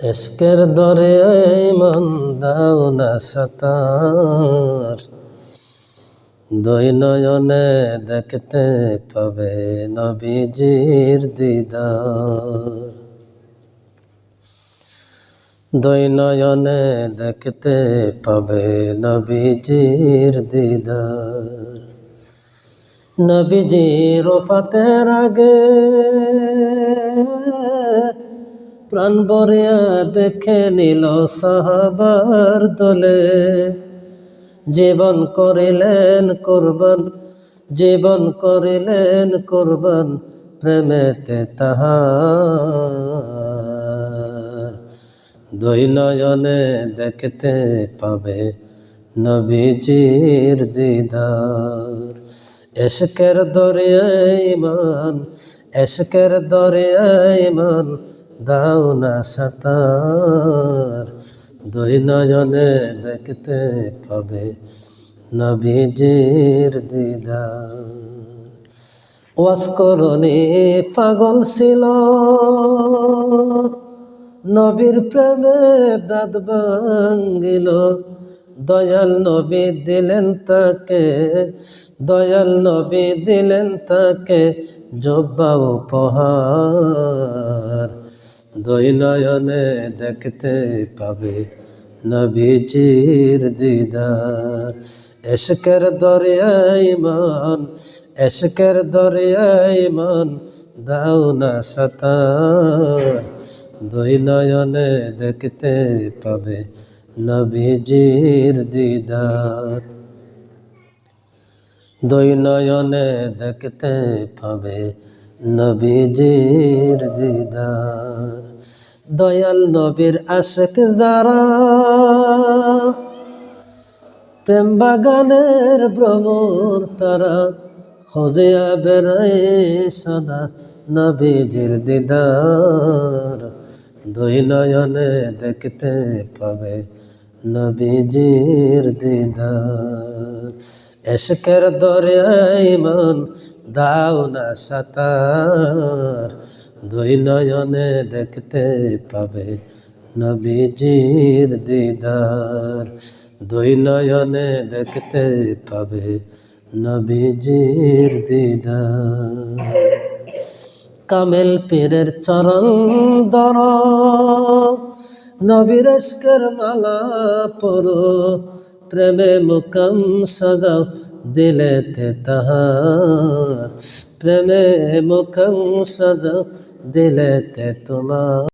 এসকের দরে মন দাও না সাতার। দুই নয়নে দেখতে পাবে নবীজির দিদার। দুই নয়নে দেখতে পাবে নবীজির দিদার। নবীজির ওফাতের আগে প্রাণ বরিয়া দেখে নিল সাহাবার দলে। জীবন করিলেন করবান, জীবন করিলেন করবান প্রেমেতে তাহার। দুই নয়নে দেখতে পাবে নবীজির দিদার। এশকের দরিয়ায় মান দরিয়ায় মান দাও না সাতার। দুই নয়নে দেখতে পাবে নবীজির দিদার। ওয়াস করণে পাগল ছিল। নবীর প্রেমে দাঁত ভাঙ্গিল দয়াল নবী দিলেন তাকে, দয়াল নবী দিলেন তাকে, জব্বা উপহার। দুই নয়নে দেখতে পাবে নবীজির দিদার। এশকের দরিয়ায় মান এশকের দরিয়ায় মান দাও না সাতার। দুই নয়নে দেখতে পাবে নবীজির দিদার। দুই নয়নে দেখতে পাবে নবীজির দিদার। দয়াল নবীর আশেক যারা, প্রেম বাগানের ভ্রমর তারা, খোঁজিয়া বেড়ায় সদা নবীজির দিদার। দুই নয়নে দেখতে পাবে নবীজির দিদার। এশকের দরিয়ায় মন দাও না সাতার। দুই নয়নে দেখতে পাবে নবীজির দিদার। দুই নয়নে দেখতে পাবে নবীজির দিদার। কামেল পীরের চরণ দর নবীরেশকের মালা পর প্রেমে মুকম সাজাও দিলেতে তাহার প্রেমে মুকম সাজাও দিলেতে তোমার